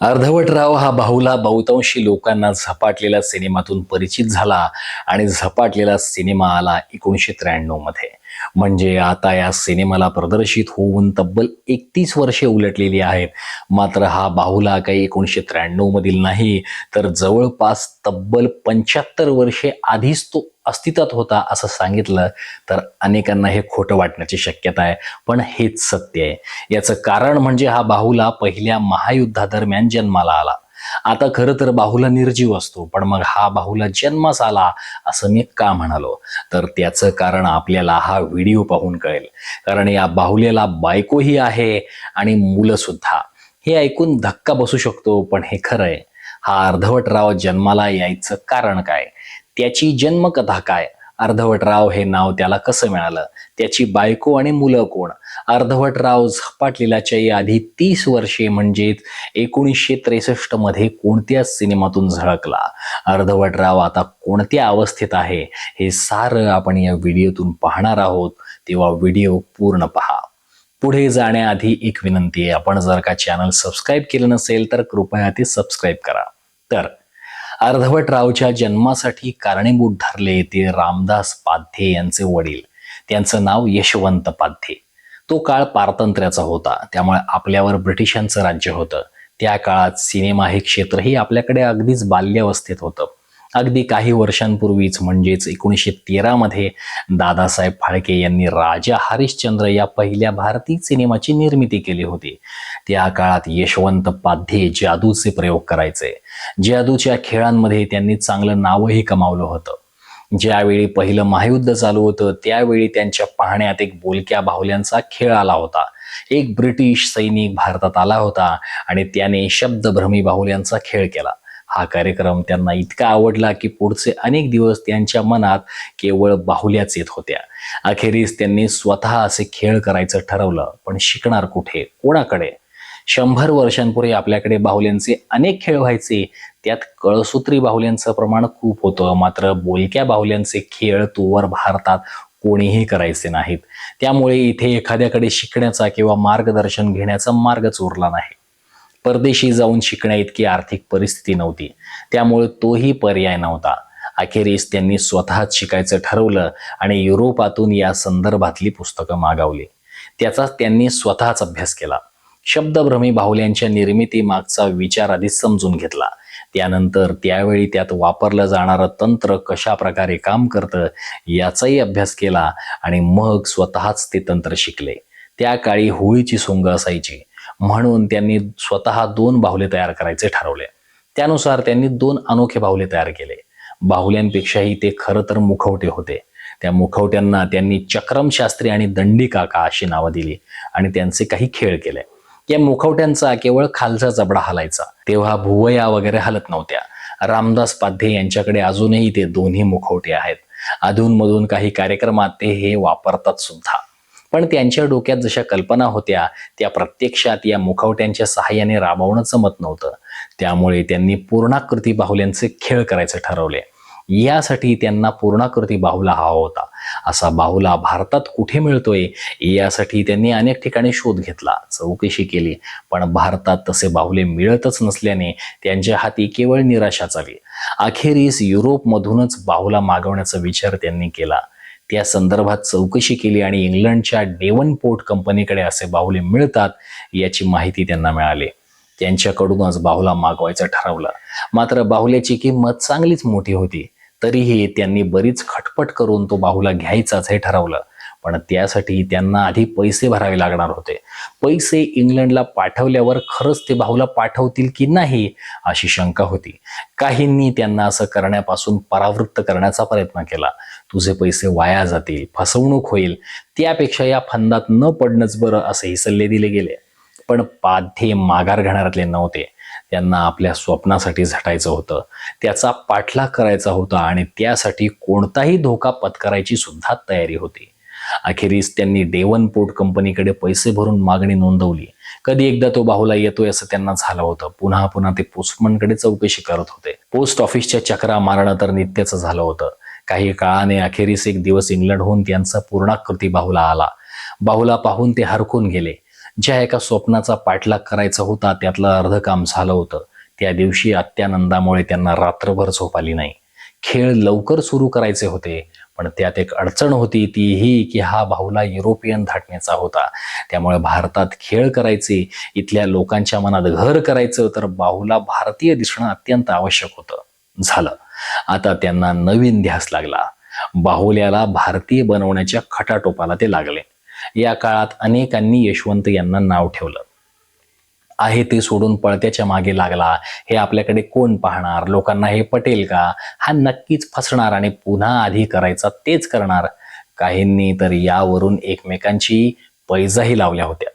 अर्धवटराव हा बाहुला बहुतांशी लोकांना झपाटलेल्या सिनेमातून परिचित झाला आणि झपाटलेला सिनेमा आला एकोणीसशे त्र्याण्णवमध्ये. म्हणजे आता या सिनेमाला प्रदर्शित होऊन तब्बल एकतीस वर्षे उलटलेली आहेत. मात्र हा बाहुला काही एकोणीसशे त्र्याण्णव मधील नाही तर जवळपास तब्बल पंच्याहत्तर वर्षे आधीच तो अस्तित्वात होता असं सांगितलं तर अनेकांना हे खोटं वाटण्याची शक्यता आहे. पण हेच सत्य आहे. याचं कारण म्हणजे हा बाहुला पहिल्या महायुद्धादरम्यान जन्माला आला. आता खरं तर बाहुला निर्जीव असतो पण मग हा बाहुला जन्मास आला असं मी का म्हणालो? तर त्याचं कारण आपल्याला हा व्हिडिओ पाहून कळेल. कारण या बाहुल्याला बायकोही आहे आणि मुलं सुद्धा. हे ऐकून धक्का बसू शकतो पण हे खरं आहे हा अर्धवटराव जन्माला यायचं कारण काय? त्याची जन्मकथा काय? अर्धवटराव हे नाव त्याला कसं मिळालं? त्याची बायको आणि मुलं कोण? अर्धवटराव झपाटलेल्याच्या या आधी तीस वर्षे म्हणजेच एकोणीसशे त्रेसष्टमध्ये कोणत्या सिनेमातून झळकला. अर्धवटराव आता कोणत्या अवस्थेत आहे हे सारं आपण या व्हिडिओतून पाहणार आहोत. तेव्हा व्हिडिओ पूर्ण पहा. पुढे जाण्याआधी एक विनंती आहे आपण जर का चॅनल सबस्क्राईब केलं नसेल तर कृपया ते सबस्क्राईब करा. तर अर्धवटरावच्या जन्मासाठी कारणीभूत ठरले ते रामदास पाध्ये यांचे वडील. त्यांचं नाव यशवंत पाध्ये. तो काळ पारतंत्र्याचा होता. त्यामुळे आपल्यावर ब्रिटिशांचं राज्य होतं. त्या काळात सिनेमा हे क्षेत्रही आपल्याकडे अगदीच बाल्यावस्थेत होतं. अगदी काही वर्षांपूर्वीच म्हणजेच एकोणीसशे तेरामध्ये दादासाहेब फाळके यांनी राजा हरिश्चंद्र या पहिल्या भारतीय सिनेमाची निर्मिती केली होती. त्या काळात यशवंत पाध्ये जादूचे प्रयोग करायचे. जादूच्या खेळांमध्ये त्यांनी चांगलं नावही कमावलं होतं. ज्यावेळी पहिलं महायुद्ध चालू होतं त्यावेळी त्यांच्या पाहण्यात एक बोलक्या बाहुल्यांचा खेळ आला होता. एक ब्रिटिश सैनिक भारतात आला होता आणि त्याने शब्दभ्रमी बाहुल्यांचा खेळ केला. हा कार्यक्रम त्यांना इतका आवडला की पुढचे अनेक दिवस त्यांच्या मनात केवळ बाहुल्याच येत होत्या. अखेरीस त्यांनी स्वतः असे खेळ करायचं ठरवलं पण शिकणार कुठे? कोणाकडे? शंभर वर्षांपूर्वी आपल्याकडे बाहुल्यांचे अनेक खेळ व्हायचे. त्यात कळसूत्री बाहुल्यांचं प्रमाण खूप होतं मात्र बोलक्या बाहुल्यांचे खेळ तोवर भारतात कोणीही करायचे नाहीत. त्यामुळे इथे एखाद्याकडे शिकण्याचा किंवा मार्गदर्शन घेण्याचा मार्गच उरला नाही. परदेशी जाऊन शिकण्या इतकी आर्थिक परिस्थिती नव्हती. त्यामुळे तोही पर्याय नव्हता. अखेरीस त्यांनी स्वतःच शिकायचं ठरवलं आणि युरोपातून या संदर्भातली पुस्तकं मागवली. त्याचा त्यांनी स्वतःच अभ्यास केला. शब्दभ्रमी बाहुल्यांच्या निर्मिती मागचा विचार आधी समजून घेतला. त्यानंतर त्यावेळी त्यात वापरलं जाणारं तंत्र कशा प्रकारे काम करतं याचाही अभ्यास केला आणि मग स्वतःच ते तंत्र शिकले. त्या काळी होळीची सोंग असायची. म्हणून त्यांनी स्वतः दोन बाहुले तयार करायचे ठरवले. त्यानुसार त्यांनी दोन अनोखे बाहुले तयार केले. बाहुल्यांपेक्षाही ते खरं तर मुखवटे होते. त्या मुखवट्यांना त्यांनी चक्रम शास्त्री आणि दंडिकाका अशी नावं दिली आणि त्यांचे काही खेळ केले. या मुखवट्यांचा केवळ खालचा जबडा हलायचा. तेव्हा भुवया वगैरे हलत नव्हत्या. रामदास पाध्ये यांच्याकडे अजूनही ते दोन्ही मुखवटे आहेत. अधूनमधून काही कार्यक्रमात ते हे वापरतात सुद्धा. पण त्यांच्या डोक्यात जशा कल्पना होत्या त्या प्रत्यक्षात या मुखवट्यांच्या सहाय्याने राबवणं जमत नव्हतं. त्यामुळे त्यांनी पूर्णाकृती बाहुल्यांचे खेळ करायचे ठरवले. यासाठी त्यांना पूर्णाकृती बाहुला हवा होता. असा बाहुला भारतात कुठे मिळतोय यासाठी त्यांनी अनेक ठिकाणी शोध घेतला चौकशी केली. पण भारतात तसे बाहुले मिळतच नसल्याने त्यांच्या हाती केवळ निराशा आली अखेरीस युरोपमधूनच बाहुला मागवण्याचा विचार त्यांनी केला. त्या संदर्भात चौकशी केली आणि इंग्लंडच्या डेवन पोर्ट कंपनीकडे असे बाहुले मिळतात याची माहिती त्यांना मिळाली. त्यांच्याकडूनच बाहुला मागवायचं ठरवलं. मात्र बाहुल्याची किंमत चांगलीच मोठी होती. तरीही त्यांनी बरीच खटपट करून तो बाहुला घ्यायचाच हे ठरवलं. पण त्यासाठी त्यांना आधी पैसे भरावे लागणार होते. पैसे इंग्लंडला पाठवल्यावर खरंच ते भाऊला पाठवतील की नाही अशी शंका होती. काहींनी त्यांना असं करण्यापासून परावृत्त करण्याचा प्रयत्न केला. तुझे पैसे वाया जातील फसवणूक होईल त्यापेक्षा या फंदात न पडणंच बरं असेही सल्ले दिले गेले. पण पाध्ये माघार घेणाऱ्यातले नव्हते. त्यांना आपल्या स्वप्नासाठी झटायचं होतं. त्याचा पाठलाग करायचा होता आणि त्यासाठी कोणताही धोका पत्करायची सुद्धा तयारी होती. अखेरीस त्यांनी डेवन पोर्ट कंपनीकडे पैसे भरून मागणी नोंदवली. कधी एकदा तो बाहुला येतोय असं त्यांना झालं होतं. पुन्हा पुन्हा ते पोस्टमनकडे चौकशी करत होते. पोस्ट ऑफिसच्या चक्रा मारणं तर नित्याचं झालं होतं. काही काळाने अखेरीस एक दिवस इंग्लंडहून त्यांचा पूर्णाकृती बाहुला आला. बाहुला पाहून ते हरकून गेले. ज्या एका स्वप्नाचा पाठलाग करायचा होता त्यातलं अर्ध काम झालं होतं. त्या दिवशी अत्यानंदामुळे त्यांना रात्रभर झोप आली नाही. खेळ लवकर सुरू करायचे होते. पण त्यात एक अडचण होती ती ही की हा भाऊला युरोपियन धाटण्याचा होता. त्यामुळे भारतात खेळ करायचे इथल्या लोकांच्या मनात घर करायचं तर बाहूला भारतीय दिसणं अत्यंत आवश्यक होतं. झालं. आता त्यांना नवीन ध्यास लागला. बाहुल्याला भारतीय बनवण्याच्या खटाटोपाला ते लागले. या काळात अनेकांनी यशवंत यांना नाव ठेवलं. आहे ते सोडून पळत्याच्या मागे लागला. हे आपल्याकडे कोण पाहणार? लोकांना हे पटेल का? हा नक्कीच फसणार आणि पुन्हा आधी करायचा तेच करणार. काहींनी तर यावरून एकमेकांची पैजाही लावल्या होत्या.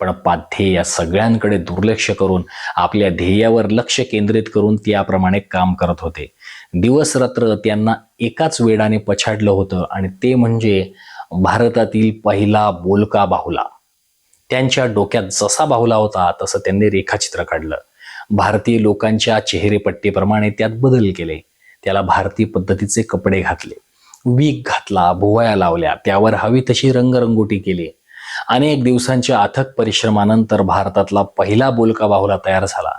पण पाध्ये या सगळ्यांकडे दुर्लक्ष करून आपल्या ध्येयावर लक्ष केंद्रित करून त्याप्रमाणे काम करत होते. दिवस रात्र त्यांना एकाच वेडाने पछाडलं होतं आणि ते म्हणजे भारतातील पहिला बोलका बाहुला. त्यांच्या डोक्यात जसा बाहुला होता तसं त्यांनी रेखाचित्र काढलं. भारतीय लोकांच्या चेहरेपट्टीप्रमाणे त्यात बदल केले. त्याला भारतीय पद्धतीचे कपडे घातले. वीक घातला भुवया लावल्या त्यावर हवी तशी रंगरंगोटी केली. अनेक दिवसांच्या अथक परिश्रमानंतर भारतातला पहिला बोलका बाहुला तयार झाला.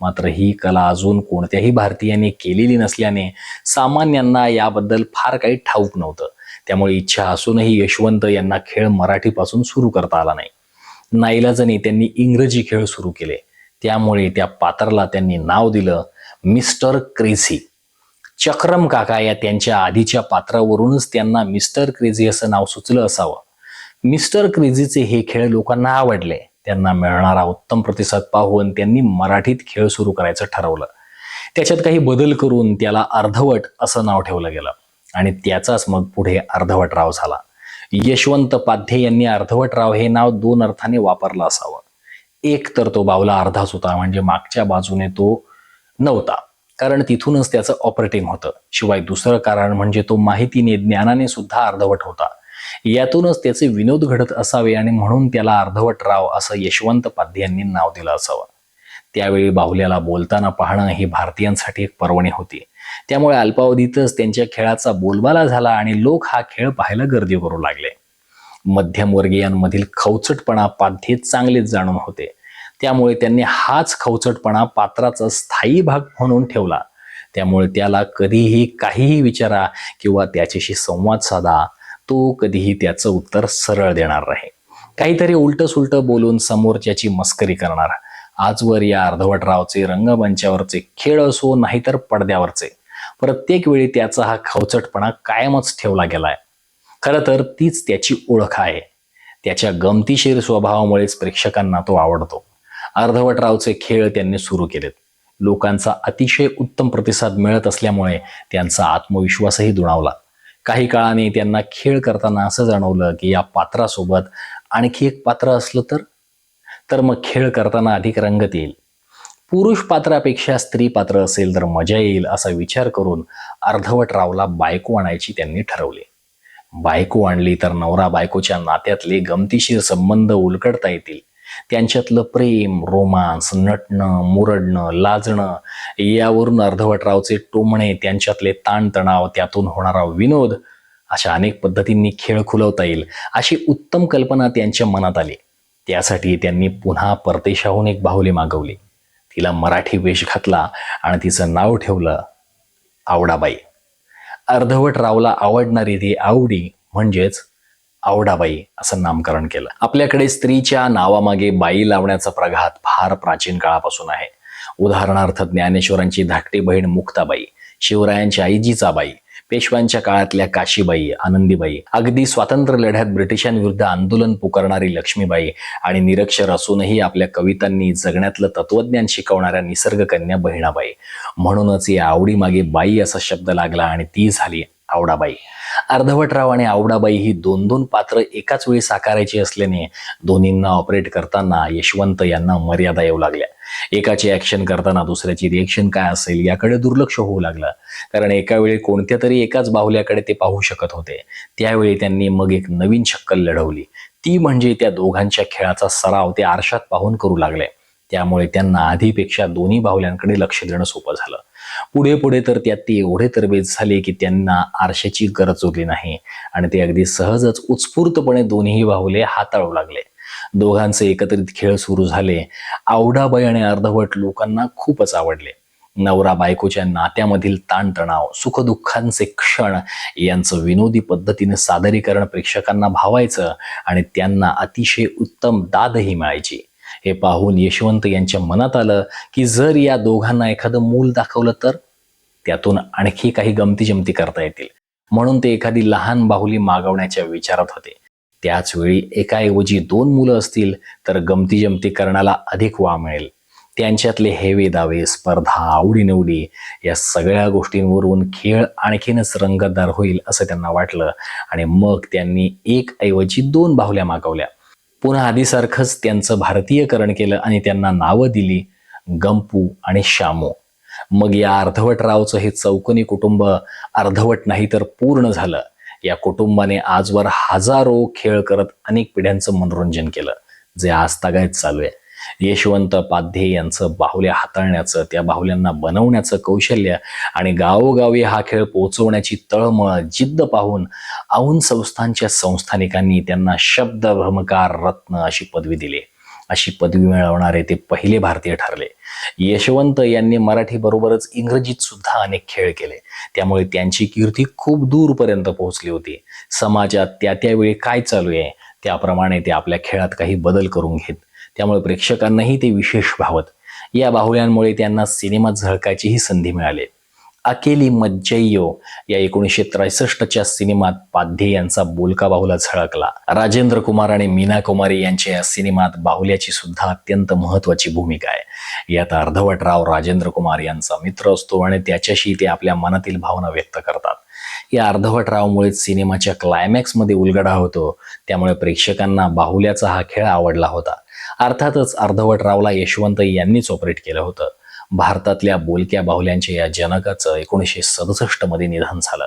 मात्र ही कला अजून कोणत्याही भारतीयाने केलेली नसल्याने सामान्यांना याबद्दल फार काही ठाऊक नव्हतं. त्यामुळे इच्छा असूनही यशवंत यांना खेळ मराठीपासून सुरू करता आला नाही. नाईलाजाने त्यांनी इंग्रजी खेळ सुरू केले. त्यामुळे त्या पात्राला त्यांनी नाव दिलं मिस्टर क्रेझी. चक्रम काका या त्यांच्या आधीच्या पात्रावरूनच त्यांना मिस्टर क्रेझी असं नाव सुचलं असावं. मिस्टर क्रेझीचे हे खेळ लोकांना आवडले. त्यांना मिळणारा उत्तम प्रतिसाद पाहून त्यांनी मराठीत खेळ सुरू करायचं ठरवलं. त्याच्यात काही बदल करून त्याला अर्धवट असं नाव ठेवलं गेलं. आणि त्याचाच मग पुढे अर्धवटराव झाला. यशवंत पाध्ये यांनी अर्धवटराव हे नाव दोन अर्थाने वापरलं असावं. एक तर तो बावला अर्धाच होता म्हणजे मागच्या बाजूने तो नव्हता. कारण तिथूनच त्याचं ऑपरेटिंग होतं. शिवाय दुसरं कारण म्हणजे तो माहितीने ज्ञानाने सुद्धा अर्धवट होता. यातूनच त्याचे विनोद घडत असावे आणि म्हणून त्याला अर्धवटराव असं यशवंत पाध्ये यांनी नाव दिलं असावं. त्यावेळी बाहुल्याला बोलताना पाहणं ही भारतीयांसाठी एक पर्वणी होती. त्यामुळे अल्पावधीतच त्यांच्या खेळाचा बोलबाला झाला आणि लोक हा खेळ पाहायला गर्दी करू लागले. मध्यमवर्गीयांमधील खवचटपणा पाध्ये चांगलेच जाणून होते. त्यामुळे त्यांनी हाच खवचटपणा पात्राचा स्थायी भाग म्हणून ठेवला. त्यामुळे त्याला कधीही काहीही विचारा किंवा त्याच्याशी संवाद साधा. तो कधीही त्याचं उत्तर सरळ देणार नाही. काहीतरी उलट सुलट बोलून समोरच्याची मस्करी करणार. आजवर या अर्धवटरावचे रंगमंचावरचे खेळ असो नाहीतर पडद्यावरचे. प्रत्येक वेळी त्याचा हा खवचटपणा कायमच ठेवला गेलाय. खरं तर तीच त्याची ओळख आहे. त्याच्या गमतीशीर स्वभावामुळेच प्रेक्षकांना तो आवडतो. अर्धवटरावचे खेळ त्यांनी सुरू केलेत. लोकांचा अतिशय उत्तम प्रतिसाद मिळत असल्यामुळे त्यांचा आत्मविश्वासही दुणावला. काही काळाने त्यांना खेळ करताना असं जाणवलं की या पात्रासोबत आणखी एक पात्र असलं तर? तर मग खेळ करताना अधिक रंगत येईल. पुरुष पात्रापेक्षा स्त्री पात्र असेल तर मजा येईल असा विचार करून अर्धवट रावला बायको आणायची त्यांनी ठरवले. बायको आणली तर नवरा बायकोच्या नात्यातले गमतीशीर संबंध उलकडता येतील. त्यांच्यातलं प्रेम रोमांस नटणं मुरडणं लाजणं यावरून अर्धवटरावचे टोमणे त्यांच्यातले ताणतणाव त्यातून होणारा विनोद अशा अनेक पद्धतींनी खेळ खुलवता येईल अशी उत्तम कल्पना त्यांच्या मनात आली. त्यासाठी त्यांनी पुन्हा परदेशाहून एक बाहुली मागवली. तिला मराठी वेश घातला आणि तिचं नाव ठेवलं आवडाबाई. अर्धवट रावला आवडणारी ती आवडी म्हणजेच आवडाबाई असं नामकरण केलं. आपल्याकडे स्त्रीच्या नावामागे बाई लावण्याचा प्रघात फार प्राचीन काळापासून आहे. उदाहरणार्थ ज्ञानेश्वरांची धाकटी बहीण मुक्ताबाई शिवरायांची आई जिजाबाई पेशव्यांच्या काळातल्या काशीबाई आनंदीबाई अगदी स्वातंत्र्य लढ्यात ब्रिटिशांविरुद्ध आंदोलन पुकारणारी लक्ष्मीबाई आणि निरक्षर असूनही आपल्या कवितांनी जगण्यातलं तत्वज्ञान शिकवणाऱ्या निसर्गकन्या बहिणाबाई. म्हणूनच या आवडीमागे बाई असा शब्द लागला आणि ती झाली आवडाबाई. अर्धवटराव आणि आवडाबाई ही दोन दोन पात्र एकाच वेळी साकारायची असल्याने दोन्हींना ऑपरेट करताना यशवंत यांना मर्यादा येऊ लागल्या. एकाची ऍक्शन करताना दुसऱ्याची रिएक्शन काय असेल याकडे दुर्लक्ष होऊ लागलं. कारण एका वेळी कोणत्या तरी एकाच बाहुल्याकडे ते पाहू शकत होते. त्यावेळी त्यांनी मग एक नवीन शक्कल लढवली. ती म्हणजे त्या दोघांच्या खेळाचा सराव ते आरशात पाहून करू लागले. त्यामुळे त्यांना आधीपेक्षा दोन्ही बाहुल्यांकडे लक्ष देणं सोपं झालं. पुढे पुढे तर त्यात ते एवढे तरबेज झाले की त्यांना आरशाची गरज उरली नाही. आणि ते अगदी सहजच उत्स्फूर्तपणे दोन्ही बाहुले हाताळू लागले. दोघांचे एकत्रित खेळ सुरू झाले. आवडाबाई आणि अर्धवट लोकांना खूपच आवडले. नवरा बायकोच्या नात्यामधील ताणतणाव सुखदुःखांचे क्षण यांचं विनोदी पद्धतीने सादरीकरण प्रेक्षकांना भावायचं आणि त्यांना अतिशय उत्तम दादही मिळायची. हे पाहून यशवंत यांच्या मनात आलं की जर या दोघांना एखादं मूल दाखवलं तर त्यातून आणखी काही गमती जमती करता येतील. म्हणून ते एखादी लहान बाहुली मागवण्याच्या विचारात होते. त्याचवेळी एकाऐवजी दोन मुलं असतील तर गमती जमती करण्याला अधिक वाव मिळेल. त्यांच्यातले हेवे दावे स्पर्धा आवडीनिवडी या सगळ्या गोष्टींवरून खेळ आणखीनच रंगतदार होईल असं त्यांना वाटलं आणि मग त्यांनी एक ऐवजी दोन बाहुल्या मागवल्या. पुन्हा आधीसारखंच त्यांचं भारतीयकरण केलं आणि त्यांना नावं दिली गंपू आणि शामू मग या अर्धवट रावचं हे चौकोनी कुटुंब अर्धवट नाही तर पूर्ण झालं. या कुटुंबाने आजवर हजारो खेळ करत अनेक पिढ्यांचं मनोरंजन केलं जे आज तागायत चालू आहे. यशवंत पाध्ये यांचं बाहुल्या हाताळण्याचं त्या बाहुल्यांना बनवण्याचं कौशल्य आणि गावोगावी हा खेळ पोहोचवण्याची तळमळ जिद्द पाहून औन संस्थांच्या संस्थानिकांनी त्यांना शब्द भ्रमकार रत्न अशी पदवी दिली. अशी पदवी मिळवणारे ते पहिले भारतीय ठरले. यशवंत यांनी मराठीबरोबरच इंग्रजीत सुद्धा अनेक खेळ केले. त्यामुळे त्यांची कीर्ती खूप दूरपर्यंत पोहोचली होती. समाजात त्या त्यावेळी काय चालू आहे? त्याप्रमाणे ते आपल्या खेळात काही बदल करून घेत त्यामुळे प्रेक्षकांनाही ते विशेष भावत. या बाहुल्यांमुळे त्यांना सिनेमात झळकायचीही संधी मिळाली. अकेली मज्जैयो या एकोणीसशे त्रेसष्टच्या सिनेमात पाध्ये यांचा बोलका बाहुला झळकला. राजेंद्र कुमार आणि मीना कुमारी यांच्या या सिनेमात बाहुल्याची सुद्धा अत्यंत महत्वाची भूमिका आहे. यात अर्धवटराव राजेंद्र कुमार यांचा मित्र असतो आणि त्याच्याशी ते आपल्या मनातील भावना व्यक्त करतात. या अर्धवटरावमुळे सिनेमाच्या क्लायमॅक्समध्ये उलगडा होतो. त्यामुळे प्रेक्षकांना बाहुल्याचा हा खेळ आवडला होता. अर्थातच अर्धवटरावला यशवंत यांनीच ऑपरेट केलं होतं. भारतातल्या बोलक्या बाहुल्यांच्या या जनकाचं एकोणीसशे सदुसष्टमध्ये निधन झालं.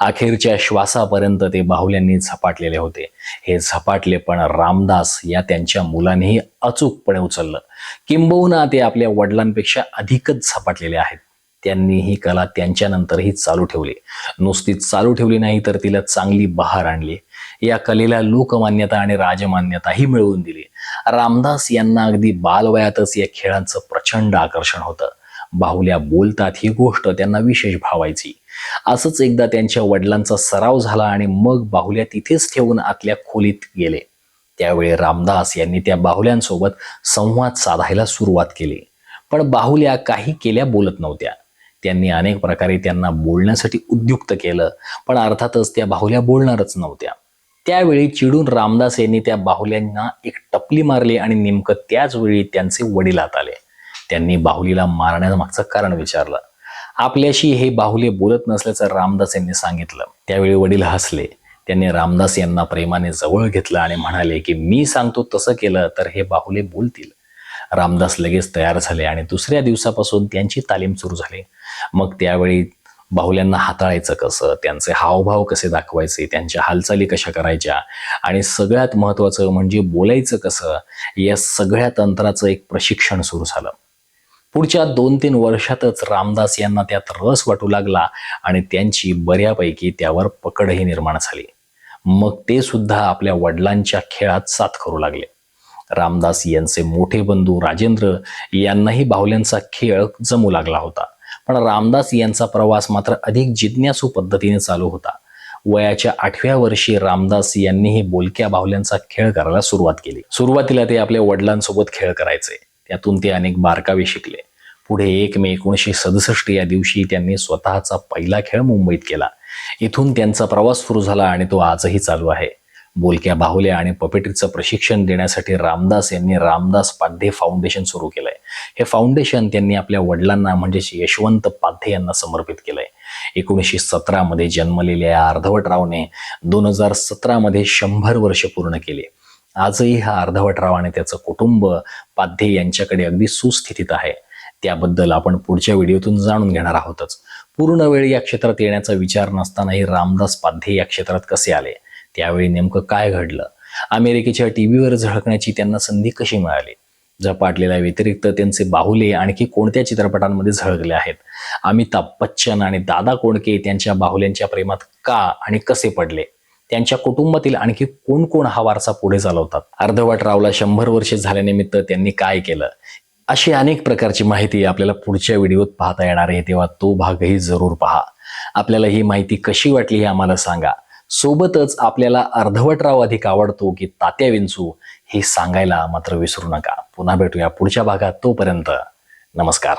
अखेरच्या श्वासापर्यंत ते बाहुल्यांनी झपाटलेले होते. हे झपाटले पण रामदास या त्यांच्या मुलांनीही अचूकपणे उचललं. किंबहुना ते आपल्या वडिलांपेक्षा अधिकच झपाटलेले आहेत. त्यांनी ही कला त्यांच्यानंतरही चालू ठेवली. नुसतीच चालू ठेवली नाही तर तिला चांगली बहार आणली. या कलेला लोकमान्यता आणि राजमान्यताही मिळवून दिली. रामदास यांना अगदी बालवयातच या खेळांचं प्रचंड आकर्षण होतं. बाहुल्या बोलतात ही गोष्ट त्यांना विशेष भावायची. असंच एकदा त्यांच्या वडिलांचा सराव झाला आणि मग बाहुल्या तिथेच ठेवून आतल्या खोलीत गेले. त्यावेळी रामदास यांनी त्या बाहुल्यांसोबत संवाद साधायला सुरुवात केली. पण बाहुल्या काही केल्या बोलत नव्हत्या. त्यांनी अनेक प्रकारे त्यांना बोलण्यासाठी उद्युक्त केलं पण अर्थातच त्या बाहुल्या बोलणारच नव्हत्या. त्यावेळी चिडून रामदास यांनी त्या बाहुल्यांना एक टपली मारली आणि नेमकं त्याच वेळी त्यांचे वडील आत आले. त्यांनी बाहुलीला मारण्यामागचं कारण विचारलं. आपल्याशी हे बाहुले बोलत नसल्याचं रामदास यांनी सांगितलं. त्यावेळी वडील हसले. त्यांनी रामदास यांना प्रेमाने जवळ घेतलं आणि म्हणाले की मी सांगतो तसं केलं तर हे बाहुले बोलतील. रामदास लगेच तयार झाले आणि दुसऱ्या दिवसापासून त्यांची तालीम सुरू झाली. मग त्यावेळी बाहुल्यांना हाताळायचं कसं त्यांचे हावभाव कसे दाखवायचे त्यांच्या हालचाली कशा करायच्या आणि सगळ्यात महत्त्वाचं म्हणजे बोलायचं कसं या सगळ्या तंत्राचं एक प्रशिक्षण सुरू झालं. पुढच्या दोन तीन वर्षातच रामदास यांना त्यात रस वाटू लागला आणि त्यांची बऱ्यापैकी त्यावर पकडही निर्माण झाली. मग ते सुद्धा आपल्या वडिलांच्या खेळात साथ करू लागले. रामदास यांचे मोठे बंधू राजेंद्र यांनाही बाहुल्यांचा खेळ जमू लागला होता. पण रामदास यांचा प्रवास मात्र अधिक जिज्ञासू पद्धतीने चालू होता. वयाच्या आठव्या वर्षी रामदास यांनीही बोलक्या बाहुल्यांचा खेळ करायला सुरुवात केली. सुरुवातीला ते आपल्या वडिलांसोबत खेळ करायचे. त्यातून ते अनेक बारकावे शिकले. पुढे एक मे एकोणीसशे सदुसष्ट या दिवशी त्यांनी स्वतःचा पहिला खेळ मुंबईत केला. इथून त्यांचा प्रवास सुरू झाला आणि तो आजही चालू आहे. बोलक्या बाहुल्या आणि पपेट्रीचं प्रशिक्षण देण्यासाठी रामदास यांनी रामदास पाध्ये फाउंडेशन सुरू केलंय. हे फाउंडेशन त्यांनी आपल्या वडिलांना म्हणजेच यशवंत पाध्ये यांना समर्पित केलंय. एकोणीसशे सतरामध्ये जन्मलेल्या या अर्धवटरावने दोन हजार सतरामध्ये शंभर वर्ष पूर्ण केले. आजही हा अर्धवटराव आणि त्याचं कुटुंब पाध्ये यांच्याकडे अगदी सुस्थितीत आहे. त्याबद्दल आपण पुढच्या व्हिडिओतून जाणून घेणार आहोतच. पूर्ण वेळ या क्षेत्रात येण्याचा विचार नसतानाही रामदास पाध्ये या क्षेत्रात कसे आले? त्यावेळी नेमकं काय घडलं? अमेरिकेच्या टीव्हीवर झळकण्याची त्यांना संधी कशी मिळाली? झपाटलेल्या व्यतिरिक्त त्यांचे बाहुले आणखी कोणत्या चित्रपटांमध्ये झळकले आहेत? अमिताभ बच्चन आणि दादा कोणके त्यांच्या बाहुल्यांच्या प्रेमात का आणि कसे पडले? त्यांच्या कुटुंबातील आणखी कोण कोण हा वारसा पुढे चालवतात? अर्धवट रावला शंभर वर्षे झाल्यानिमित्त त्यांनी काय केलं? अशी अनेक प्रकारची माहिती आपल्याला पुढच्या व्हिडिओत पाहता येणार आहे तेव्हा तो भागही जरूर पहा. आपल्याला ही माहिती कशी वाटली हे आम्हाला सांगा. सोबतच आपल्याला अर्धवटराव अधिक आवडतो की तात्या विंचू हे सांगायला मात्र विसरू नका. पुन्हा भेटूया पुढच्या भागात तोपर्यंत. नमस्कार.